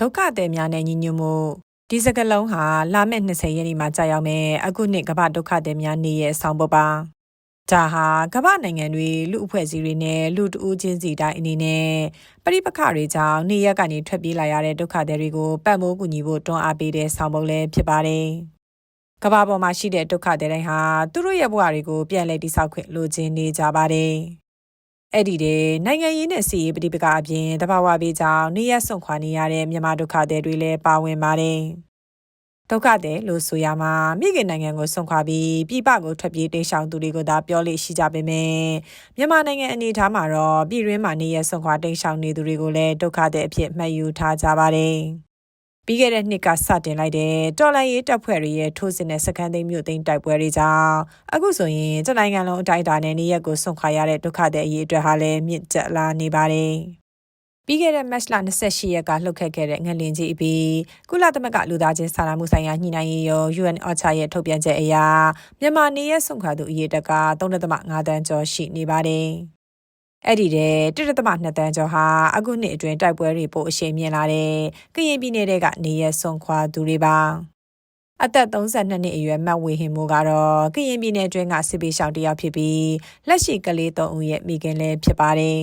ဒုက္ခသည်များနဲ့ညီညွတ်မှုဒီစကလုံးဟာလာမယ့်20ရက်နေ့မှာကြာရောက်မယ်အခုနှစ်ကမ္ဘာဒုက္ခသည်များနေ့ရဲ့ဆောင်ပုဒ်ပါဒါဟာကမ္ဘာနိုင်ငံတွေလူအဖွဲ့အစည်းတွေနဲ့လူတဦးချင်းစီတိုင်းအနေနဲ့ပရိပခတွေကြောင့်နေရက်ကနေထွက်ပြေးလာရတဲ့ဒုက္ခသည်တွေကိုပတ်မိုးကူညီဖို့တွန်းအားပေးတဲ့ဆောင်ပုဒ်လည်းဖြစ်ပါတယ်ကမ္ဘာပေါ်မှာရှိတဲ့ဒုက္ခသည်တိုင်းဟာသူတို့ရဲ့ဘဝတွေကိုပြန်လည်တည်ဆောက်ခွင့်လိုချင်နေကြပါတယ် အဲ့ဒီတဲ့နိုင်ငံရေးနဲ့စီရေးပဋိပက္ခအပြင်တဘာဝပေးကြောင်းနေရဆွန့်ခွာနေရတဲ့မြန်မာဒုက္ခသည်တွေလည်းပါဝင်ပါတယ်။ဒုက္ခသည်လို့ဆိုရမှာမိခင်နိုင်ငံကိုဆွန့်ခွာပြီးပြည်ပကိုထွက်ပြေးတိမ်းရှောင်သူတွေကိုသာပြောလို့ရှိကြပေမယ့်မြန်မာနိုင်ငံအနေအထားမှာတော့ပြည်တွင်းမှာနေရဆွန့်ခွာတိမ်းရှောင်နေသူတွေကိုလည်းဒုက္ခသည်အဖြစ်မှတ်ယူထားကြပါတယ်။ ပြီးခဲ့တဲ့နှစ်ကစတင်လိုက်တဲ့တော်လိုင်းရေးတပ်ဖွဲ့တွေရဲ့ထိုးစစ်နဲ့စကန်သိမ်းမြို့သိမ်းတိုက်ပွဲတွေကြောင့်အခုဆိုရင်တနိုင်ငံလုံးအတိုင်းအတာနဲ့နေရက်ကိုဆွန့်ခွာရတဲ့ဒုက္ခသည်အရေးအတွက်ဟာလည်းမြင့်တက်လာနေပါတယ်။ပြီးခဲ့တဲ့ match လ28ရက်ကလှုပ်ခတ်ခဲ့တဲ့ငလင်ကြီးအပြီးကုလသမဂ္ဂလူသားချင်းစာနာမှုဆိုင်ရာညှိနှိုင်းရေးရော UN OCHA ရဲ့ထုတ်ပြန်ချက်အရမြန်မာနေရက်ဆွန့်ခွာသူအရေးတက်က3.5တန်းကျော်ရှိနေပါတယ်။ အဲ့ဒီတဲ့တစ်တသမနှစ်တန်းကျော်ဟာအခုနှစ်အတွင်းတိုက်ပွဲတွေပိုအရှိန်မြင့်လာတဲ့ကရင်ပြည်နယ်ကနေရဆွန်ခွာသူတွေပါအသက်32နှစ်အရွယ်မတ်ဝေဟင်မိုးကတော့ကရင်ပြည်နယ်အတွင်းကစစ်ပေးရှောင်တယောက်ဖြစ်ပြီးလက်ရှိကလေး3ဦးရဲ့မိခင်လည်းဖြစ်ပါတယ်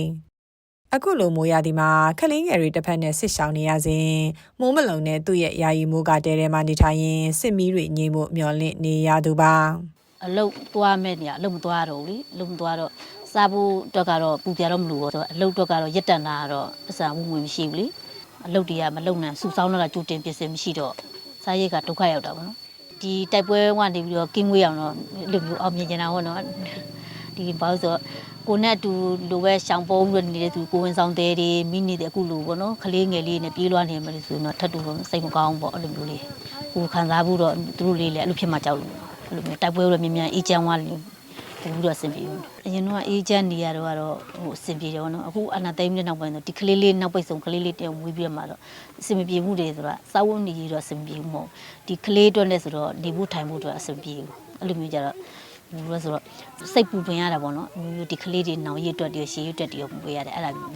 အခုလိုမိုးရသည်မှာခလင်းငယ်တွေတစ်ဖက်နဲ့ဆစ်ရှောင်နေရစဉ်မိုးမလုံတဲ့သူ့ရဲ့ယာယီမိုးကတဲထဲမှာနေထိုင်ရင်စစ်မီးတွေငြိမ်မှုမျောလင့်နေရသူပါအလုတ်သွားမဲ့နေရအလုတ်မသွားတော့ဘူးလေအလုတ်မသွားတော့ စားဖို့တော့ကတော့ပူပြတော့မလို့ပေါ့ဆိုတော့အလုပ်တော့ကတော့ရက်တန်တာကတော့အစာဝင်ဝင်မရှိဘူးလေအလုပ်တွေကမလုပ်နိုင်စူဆောင်းတော့ကကြိုတင်ပြင်ဆင်မရှိတော့စားရက်ကဒုက္ခရောက်တာပေါ့နော်ဒီတိုက်ပွဲကနေပြီးတော့ကင်းဝေးအောင်တော့လူမျိုးအောင်မြင်ကြတာပေါ့နော်ဒီဘာလို့ဆိုတော့ကိုနဲ့အတူလိုပဲရှောင်ပုံးလို့နေတဲ့သူကိုဝင်ဆောင်သေးတယ်မိနေတဲ့အခုလိုပေါ့နော်ခလေးငယ်လေးနဲ့ပြေးလွှားနေမှလို့ဆိုတော့ထပ်တူတော့စိတ်မကောင်းပေါ့အဲ့လိုမျိုးလေးကိုခံစားဖို့တော့သူတို့လေးလည်းအဲ့လိုဖြစ်မှကြောက်လို့အဲ့လိုမျိုးတိုက်ပွဲလို့မြန်မြန်အေးချမ်းသွားလို့ ပို့ပြီးတော့အဆင်ပြေဘူးအရင်တော့အေးချမ်းနေရတော့ကတော့ဟိုအဆင်ပြေတယ်ပေါ့နော်အခုအနာသိမ်းတဲ့နောက်ပိုင်းတော့ဒီကလေးလေးနောက်ပိတ်ဆုံးကလေးလေးတင်ဝေးပြမှာတော့အဆင်မပြေမှုတွေဆိုတော့စာဝတ်နေရတော့အဆင်ပြေမှုမဟုတ်ဒီကလေးအတွက်လည်းဆိုတော့နေဖို့ထိုင်ဖို့အတွက်အဆင်ပြေဘူးအဲ့လိုမျိုးကြတော့ဘူးလို့ဆိုတော့စိတ်ပူပင်ရတာပေါ့နော်မျိုးမျိုးဒီကလေးတွေနောင်ရည်အတွက်တည်းရှည်ရည်အတွက်တည်းပူရရတယ်အဲ့ဒါမျိုး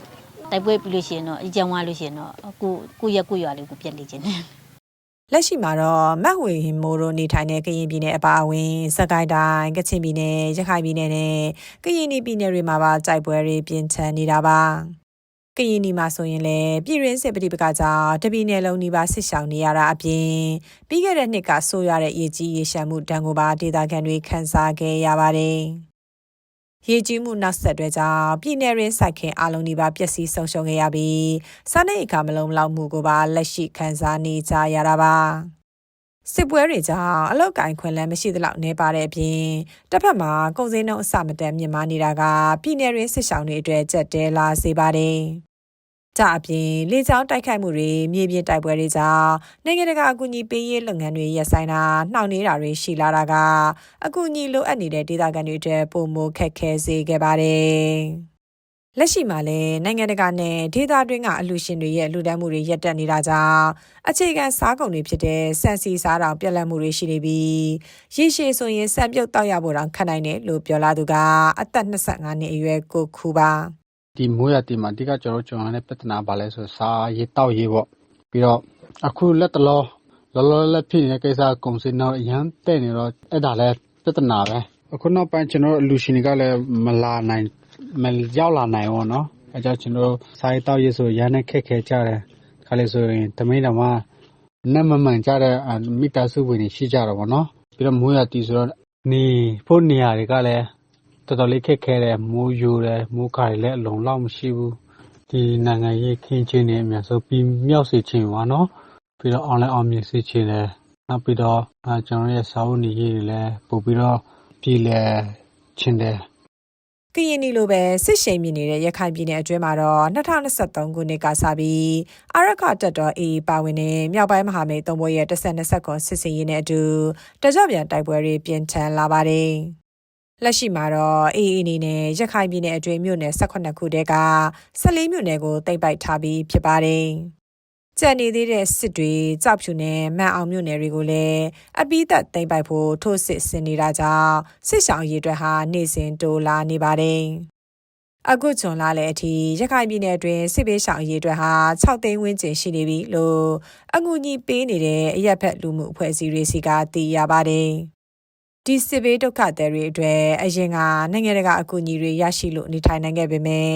တိုက်ပွဲပြီးလို့ရှိရင်တော့အကြံဝါလို့ရှိရင်တော့ကိုကိုရက်ကိုရွာလေးကိုပြက်လေခြင်းတယ် လက်ရှိမှာတော့မတ်ဝေဟင်မိုးတို့နေထိုင်တဲ့ကရင်ပြည်နယ်အပါအဝင်စကိုင်းတိုင်းကချင်ပြည်နယ်ရခိုင်ပြည်နယ်နဲ့ကရင်ပြည်နယ်တွေမှာပါတိုက်ပွဲတွေပြင်းထန်နေတာပါကရင်ဒီမှာဆိုရင်လည်းပြည်ရင်းစစ်ပဋိပက္ခကြောင့်တပြည်နယ်လုံးနှိပါဆစ်ဆောင်နေရတာအပြင်ပြီးခဲ့တဲ့နှစ်ကဆိုးရတဲ့ရေကြီးရေရှမ်းမှုတန်ကိုပါဒေသခံတွေခန်းစားခဲ့ရပါတယ် ရေကြီးမှုနောက်ဆက်တွဲကြောင့်ပြည်내ရင်းစိုက်ခင်အလုံးဒီပါပျက်စီးဆုံးရှုံးခဲ့ရပြီးစားနပ်ရိက္ခာမလုံလောက်မှုကိုပါလက်ရှိခံစားနေကြရတာပါစစ်ပွဲတွေကြောင့်အလောက်ကင်ခွင်လန်းမရှိသလောက်နေပါတဲ့အပြင်တစ်ဖက်မှာကုန်စည်နှုန်းအဆမတန်မြင့်မားနေတာကပြည်내ရင်းစစ်ဆောင်တွေအတွက်ကြက်တဲလာစေပါတယ် ကြအပြင်လေကြောင်းတိုက်ခိုက်မှုတွေမြေပြင်တိုက်ပွဲတွေကြောင့်နိုင်ငံတကာအကူအညီပေးရေးလုပ်ငန်းတွေရပ်ဆိုင်းတာနှောင့်နှေးတာတွေရှိလာတာကအကူအညီလိုအပ်နေတဲ့ဒေသခံတွေအတွက်ပုံမိုခက်ခဲစေခဲ့ပါတယ်။လက်ရှိမှာလည်းနိုင်ငံတကာနဲ့ဒေသတွင်းကအလူရှင်တွေရဲ့လူဒန်းမှုတွေရပ်တန့်နေတာကြောင့်အခြေခံစားကုန်တွေဖြစ်တဲ့စံစီစားတောင်ပြက်လက်မှုတွေရှိနေပြီးရေရှည်ဆိုရင်စံပြုတ်တောက်ရဖို့တောင်ခက်နိုင်တယ်လို့ပြောလာသူကအသက်25နှစ်အရွယ်ကိုခူပါ။ ဒီမိုးရာသီမှာအဓိကကျွန်တော်တို့ကြုံရတဲ့ပြဿနာဘာလဲဆိုစားရေးတောက်ရေးပေါ့ပြီးတော့အခုလက်တလောလောလောလတ်ဖြစ်နေတဲ့ကိစ္စကုံစင်တော့အရန်တဲ့နေတော့အဲ့ဒါလည်းပြဿနာပဲအခုနောက်ပိုင်းကျွန်တော်တို့လူရှင်တွေကလည်းမလာနိုင်မရောက်လာနိုင်ဘောနော်အဲကြောင့်ကျွန်တော်စားရေးတောက်ရေးဆိုရန်နဲ့ခက်ခဲကြတယ်ခါလေဆိုရင်တမိန်တော်မှာနတ်မမှန်ကြတဲ့မိသားစုဝင်တွေရှိကြတော့ဗောနော်ပြီးတော့မိုးရာသီဆိုတော့နေဖို့နေရာတွေကလည်း တော်တော်လေးခက်ခဲတယ်မိုးယိုတယ်မိုးကာတွေလည်းအလုံလောက်မရှိဘူးဒီနိုင်ငံရေးခင်းချင်းနေအများဆုံးပြီးမြောက်စေချင်ပါနော်ပြီးတော့ online အောင်မြင်စေချင်တယ်နောက်ပြီးတော့ကျွန်တော်ရဲ့စာအုပ်နေရေးတွေလည်းပို့ပြီးတော့ပြည်လဲချင်တယ်ကရင်နီလိုပဲစစ်ရှိန်မြင်နေတဲ့ရခိုင်ပြည်နယ်အတွင်းမှာတော့2023ခုနှစ်ကစပြီးအာရခတက်တော်အေးပါဝင်တဲ့မြောက်ပိုင်းမဟာမိတ်သုံးဘွဲ့ရဲ့တစ်ဆက်နှစ်ဆက်ခွန်စစ်စင်ရေးနဲ့အတူတကြော့ပြန်တိုက်ပွဲတွေပြင်းထန်လာပါတယ်။ လက်ရှိမှာတော့အေးအေးအနေနဲ့ရခိုင်ပြည်နယ်အတွင်းမြို့နယ်18ခုတည်းက14မြို့နယ်ကိုတိတ်ပိုက်ထားပြီးဖြစ်ပါတယ်။ကြံနေသေးတဲ့စစ်တွေကြောက်ဖြူနယ်မန်အောင်မြို့နယ်တွေကိုလည်းအပိသက်တိတ်ပိုက်ဖို့ထိုးစစ်ဆင်နေတာကြောင့်စစ်ဆောင်ရေးအတွက်ဟာနေစဉ်တိုးလာနေပါတယ်။အခုဂျွန်လာလည်းအထိရခိုင်ပြည်နယ်အတွင်းစစ်ပေးဆောင်အရေးအတွက်ဟာ6သိန်းဝန်းကျင်ရှိနေပြီလို့အငူညီပေးနေတဲ့အရက်ဖက်လူမှုအဖွဲ့အစည်းတွေစီကသိရပါတယ်။ ဒီစစ်ဘေးဒုက္ခသည်တွေအတွက်အရင်ကနိုင်ငံတကာအကူအညီတွေရရှိလို့နေထိုင်နိုင်ခဲ့ပေမဲ့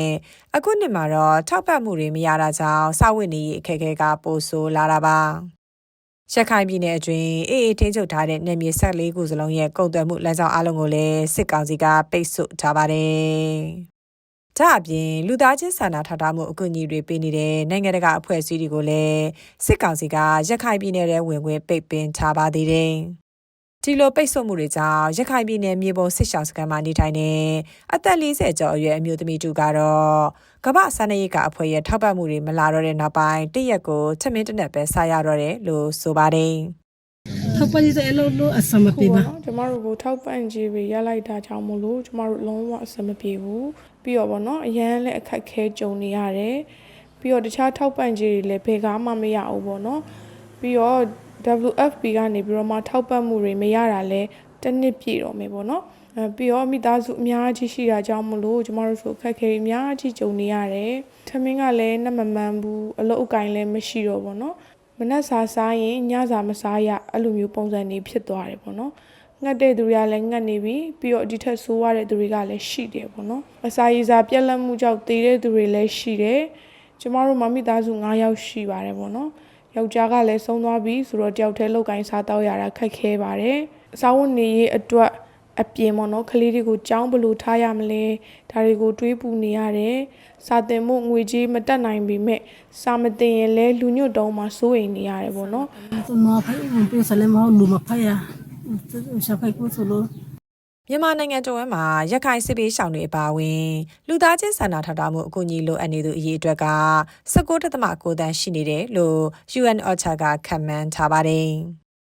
အခုနှစ်မှာတော့ထောက်ပံ့မှုတွေမရတာကြောင့်စာဝတ်နေရေးအခက်အခဲကပိုဆိုးလာတာပါ။ရခိုင်ပြည်နယ်အတွင်းအေးအေးထိန်းချုပ်ထားတဲ့နယ်မြေ14ခုစလုံးရဲ့ကုန်သွယ်မှုလမ်းကြောင်းအလုံးကိုလည်းစစ်ကောင်စီကပိတ်ဆို့ထားပါတယ်။ဒါအပြင်လူသားချင်းစာနာထောက်ထားမှုအကူအညီတွေပေးနေတဲ့နိုင်ငံတကာအဖွဲ့အစည်းတွေကိုလည်းစစ်ကောင်စီကရခိုင်ပြည်နယ်ထဲဝင်ခွင့်ပိတ်ပင်ထားပါသေးတယ်။ ဒီလိုပိတ်ဆို့မှုတွေကြောင့်ရခိုင်ပြည်နယ်မြေပုံစစ်ရှောင်းစခန်းမှာနေထိုင်နေအသက်40ကျော်အရွယ်အမျိုးသမီးတူကတော့ကမ္ဘာစာနယ်ရေးကအဖွဲ့ရဲ့ထောက်ပံ့မှုတွေမလာတော့တဲ့နောက်ပိုင်းတရက်ကိုချက်မင်းတစ်နက်ပဲစားရတော့တယ်လို့ဆိုပါတယ်။ထောက်ပံ့ရေးအလုပ်လို့အဆင်မပြေပါကျမတို့ကိုထောက်ပံ့ကြေးတွေရလိုက်တာကြောင့်မို့လို့ကျမတို့လုံးဝအဆင်မပြေဘူးပြီးတော့ဗောနော်အရန်လည်းအခက်ခဲကြုံနေရတယ်ပြီးတော့တခြားထောက်ပံ့ကြေးတွေလည်းဘယ်ကားမှမရဘူးဗောနော်ပြီးတော့ WFP ကနေပြီးတော့မှထောက်ပံ့မှုတွေမရတာလဲတစ်နှစ်ပြည့်တော့မယ်ဗောနော်အဲပြီးတော့မိသားစုအများကြီးရှိတာကြောင့်မလို့ကျမတို့ဆိုအခက်ခဲတွေအများကြီးကြုံနေရတယ်ထမင်းကလည်းနှမမှန်ဘူးအလုပ်အကင်လည်းမရှိတော့ဗောနော်မနက်စာစားရင်ညစာမစားရအဲ့လိုမျိုးပုံစံတွေဖြစ်သွားတယ်ပေါ့နော်ငတ်တဲ့သူတွေကလည်းငတ်နေပြီပြီးတော့ဒီထက်ဆိုးရတဲ့သူတွေကလည်းရှိတယ်ပေါ့နော်အစာရည်စာပြက်လက်မှုကြောင့်တည်တဲ့သူတွေလည်းရှိတယ်ကျမတို့မမိသားစု9ယောက်ရှိပါတယ်ပေါ့နော် ယောက်ျားကလည်းဆုံးသွားပြီဆိုတော့တယောက်တည်းလောက်ကင်စားတော့ရတာခက်ခဲပါတယ်အစာဝန်နေရေးအတွက်အပြင်ပေါ့နော်ကလေးတွေကိုကြောင်းဘလို့ထားရမလဲဒါတွေကိုတွေးပူနေရတယ်စာတင်မှုငွေကြေးမတက်နိုင်ပေမဲ့စာမတင်ရင်လည်းလူညွတ်တုံးမှာစိုးရိမ်နေရတယ်ပေါ့နော်သူမဖိုင်ဘူးပြစလည်းမဟုတ်လူမဖိုင်ရရှာဖိုင်ကိုဆိုလို့ မြန်မာနိုင်ငံတော်ဝန်မှာရခိုင်စစ်ပေးရှောင်တွေအပါအဝင်လူသားချင်းစာနာထောက်ထားမှုအကူအညီလိုအပ်နေသူအရေးအတွက်က19.9တန်းရှိနေတယ်လို့ UN OCHA ကခန့်မှန်းထားပါတယ်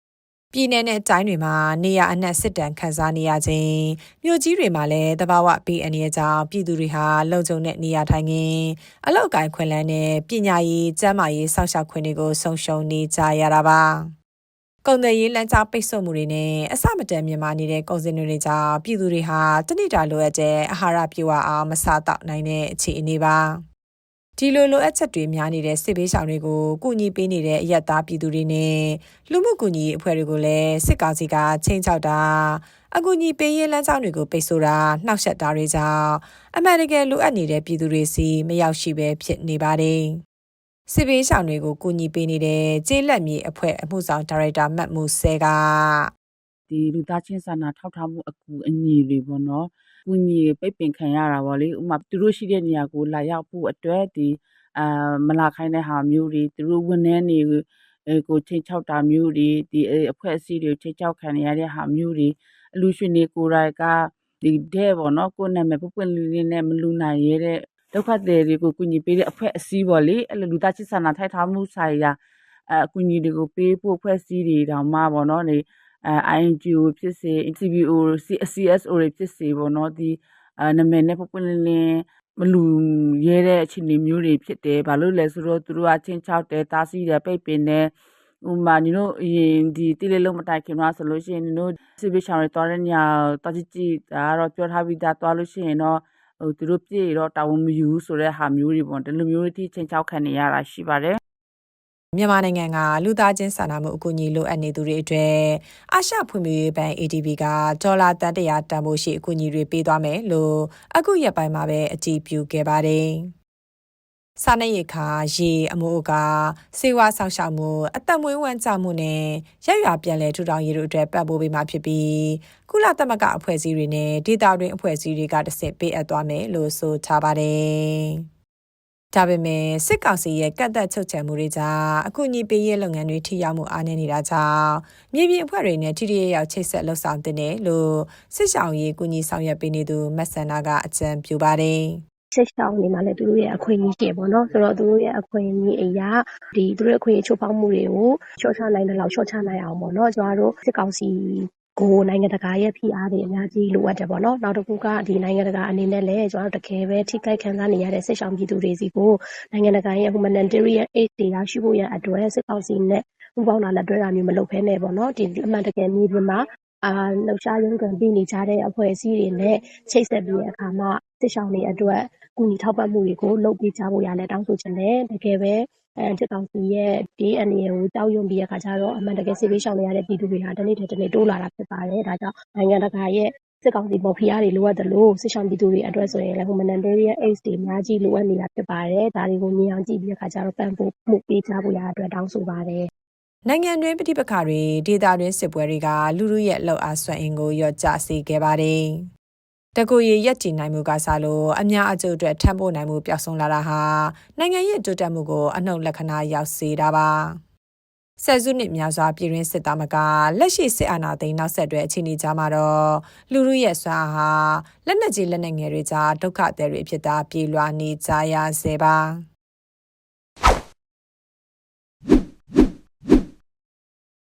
။ပြည်내နဲ့တိုင်းတွေမှာနေရအနှက်စစ်တမ်းခန်းစားနေရခြင်းမြို့ကြီးတွေမှာလည်းတဘာဝပြည်အနေအကြောင်းပြည်သူတွေဟာလုံခြုံတဲ့နေရာထိုင်ခင်းအလောက်ကိုင်းခွင့်လန်းနဲ့ပညာရေးကျန်းမာရေးစောင့်ရှောက်ခွင့်တွေကိုဆုံးရှုံးနေကြရတာပါ။ ကုန်သွယ်ရေးလမ်းကြောင်းပိတ်ဆို့မှုတွေနဲ့အစမတန်မြန်မာနေတဲ့ကုန်စည်တွေကြောင့်ပြည်သူတွေဟာတနေ့တာလိုအပ်တဲ့အာဟာရပြေဝအောင်မစားတော့နိုင်တဲ့အခြေအနေပါဒီလိုလိုအပ်ချက်တွေများနေတဲ့စစ်ဘေးရှောင်တွေကိုကုညီပေးနေတဲ့အယက်သားပြည်သူတွေနဲ့လူမှုကူညီအဖွဲ့တွေကိုလည်းစစ်ကောင်စီကချင်းချောက်တာအကူအညီပေးရေးလမ်းကြောင်းတွေကိုပိတ်ဆို့တာနှောက်ယှက်တာတွေကြောင့်အမှန်တကယ်လိုအပ်နေတဲ့ပြည်သူတွေစီမရောက်ရှိပဲဖြစ်နေပါတယ် စစ်ဘေးရှောင်တွေကိုကူညီပေးနေတဲ့ကျေးလက်မြေအဖွဲ့အမှုဆောင်ဒါရိုက်တာမတ်မှုဆဲကဒီလူသားချင်းစာနာထောက်ထားမှုအကူအညီတွေပေါ့နော်။ကူညီပိတ်ပင်ခံရတာပေါ့လေ။ဥပမာသူတို့ရှိတဲ့နေရာကိုလာရောက်ဖို့အတွက်ဒီအာမလာခိုင်းတဲ့ဟာမျိုးတွေသူတို့ဝန်ထမ်းတွေအဲကိုချိန်ချောက်တာမျိုးတွေဒီအဲအဖွဲ့အစည်းတွေချိန်ချောက်ခံရတဲ့ဟာမျိုးတွေအလူရှင်တွေကိုယ်တိုင်ကဒီတဲ့ပေါ့နော်ကိုယ်နာမည်ပွပွလင်းလင်းနဲ့မလူနိုင်ရတဲ့ ဒုက္ခသည်တွေကိုကူညီပေးတဲ့အဖွဲ့အစည်းပေါ့လေအဲ့လိုလူသားချင်းစာနာထိုက်ထားမှုဆိုင်ရာအအကူအညီတွေကိုပေးဖို့အဖွဲ့အစည်းတွေတောင်မှပေါ့နော်နေအဲ INGO ဖြစ်စေ CBO CSO တွေဖြစ်စေပေါ့နော်ဒီအဲနာမည်နဲ့ပွပွလင်းလင်းမလူရဲတဲ့အခြေအနေမျိုးတွေဖြစ်တယ်ဘာလို့လဲဆိုတော့သူတို့ကချင်းချောက်တယ်တားဆီးတယ်ပိတ်ပင်တယ်ဥမာညီတို့အရင်ဒီတိလေးလုံးမတိုင်ခင်တော့ဆိုလို့ရှိရင်ညီတို့စစ်ပေးချောင်းတွေတွားတဲ့ညတွားကြည့်ကြည့်ဒါကတော့ပြောထားပြီးသားတွားလို့ရှိရင်တော့ ဟိုသူတို့ပြည့်တော့တာဝန်မယူဆိုတဲ့ဟာမျိုးတွေပေါ့ဒီလိုမျိုးတွေချင်းချောက်ခံနေရတာရှိပါတယ်မြန်မာနိုင်ငံကလူသားချင်းစာနာမှုအကူအညီလိုအပ်နေသူတွေအတွက်အာရှဖွံ့ဖြိုးရေးဘဏ် ADB ကဒေါ်လာတန်တရာတန်ဖိုးရှိအကူအညီတွေပေးသွားမယ်လို့အခုရက်ပိုင်းမှာပဲအတည်ပြုခဲ့ပါတယ်။ စာနယ်ရိတ်ခါရေအမိုးအကာစေဝါဆောင်ရှောက်မှုအသက်မွေးဝမ်းကြောက်မှုနဲ့ရက်ရွာပြန်လည်ထူထောင်ရေးတို့အတွက်ပတ်ပိုးပေးမှာဖြစ်ပြီးကုလသမဂ္ဂအဖွဲ့အစည်းတွေနဲ့ဒေသတွင်းအဖွဲ့အစည်းတွေကတဆင့်ပေးအပ်သွားမယ်လို့ဆိုထားပါတယ်။ဒါပေမဲ့စစ်ကောင်စီရဲ့ကန့်သက်ချုပ်ချယ်မှုတွေကြောင့်အခုညီပေးရေးလုပ်ငန်းတွေထိရောက်မှုအားနည်းနေတာကြောင့်မြေပြင်အဖွဲ့တွေနဲ့ထိထိရရောက်ချိတ်ဆက်လှုပ်ဆောင်တင်တယ်လို့စစ်ဆောင်ရေးကူညီဆောင်ရွက်ပေးနေသူမက်ဆန္နာကအကြံပြုပါတယ် ဆက်ရှောင်းနေမှလည်းသူတို့ရဲ့အခွင့်အရေးရှိပေါ့နော်ဆိုတော့သူတို့ရဲ့အခွင့်အရေးအရာဒီသူတို့ရဲ့အခွင့်အရေးချိုးဖောက်မှုတွေကိုရှော့ချနိုင်တဲ့လောက်ရှော့ချနိုင်အောင်ပေါ့နော်ကျမတို့စစ်ကောင်စီကိုနိုင်ငံတကာရဲ့ဖိအားတွေအများကြီးလိုအပ်တယ်ပေါ့နော်နောက်တစ်ခုကဒီနိုင်ငံတကာအနေနဲ့လည်းကျွန်တော်တို့တကယ်ပဲထိခိုက်ခံစားနေရတဲ့စစ်ဆောင်ပြည်သူတွေစီကိုနိုင်ငံတကာရဲ့ humanitarian aid တွေရရှိဖို့ရန်အတွက်စစ်ကောင်စီနဲ့ပူးပေါင်းတာလက်တွဲတာမျိုးမလုပ်ဘဲနဲ့ပေါ့နော်ဒီအမှန်တကယ်မြေပြင်မှာအာ လှုပ်ရှားရုန်းကန်ပြီးနေကြတဲ့ အဖွဲ့အစည်းတွေနဲ့ ချိတ်ဆက်ပြီးတဲ့အခါမှာ စစ်ဆောင်တွေအတွက် ကူညီထောက်ပံ့မှုတွေကို လုပ်ပေးကြဖို့ရလဲတောင်းဆိုချင်တယ် တကယ်ပဲအဲစစ်ကောင်စီရဲ့ဒီအနေအကိုတောက်ယုံပြီးတဲ့အခါကျတော့ အမှန်တကယ် စစ်ပေးရှောင်နေရတဲ့ ပြည်သူတွေဟာ တနေ့တစ်နေ့ တိုးလာတာ ဖြစ်ပါတယ် ဒါကြောင့် နိုင်ငံတကာရဲ့ စစ်ကောင်စီပေါ် ဖိအားတွေ လိုအပ်တယ်လို့စစ်ဆောင်ပြည်သူတွေအတွက်ဆိုရင်လည်း humanitarian aid တွေ အများကြီး လိုအပ်နေတာ ဖြစ်ပါတယ် ဒါတွေကို မြင်အောင်ကြည့်ပြီးတဲ့အခါကျတော့ ပံ့ပိုးမှုပေးကြဖို့ရတဲ့အတွက် တောင်းဆိုပါတယ် နိုင်ငံတွင်းပဋိပက္ခတွေဒေသတွင်းစစ်ပွဲတွေကလူလူရဲ့လှုပ်အားဆွမ်းအင်ကိုလျော့ကျစေခဲ့ပါတယ်။တကူရရက်ကြည်နိုင်မှုကစားလို့အများအကျိုးအတွက်ထပ်ဖို့နိုင်မှုပျောက်ဆုံးလာတာဟာနိုင်ငံရဲ့တိုးတက်မှုကိုအနှုတ်လက္ခဏာရောက်စေတာပါ။ဆယ်စုနှစ်များစွာပြည်ရင်းစစ်သားမကလက်ရှိစစ်အာဏာသိမ်းနောက်ဆက်တွဲအခြေအနေကြားမှာတော့လူလူရဲ့စွမ်းအားဟာလက်နက်ကြီးလက်နက်ငယ်တွေကြားဒုက္ခသည်တွေအဖြစ်သာပြေလွှာနေကြရစေပါ။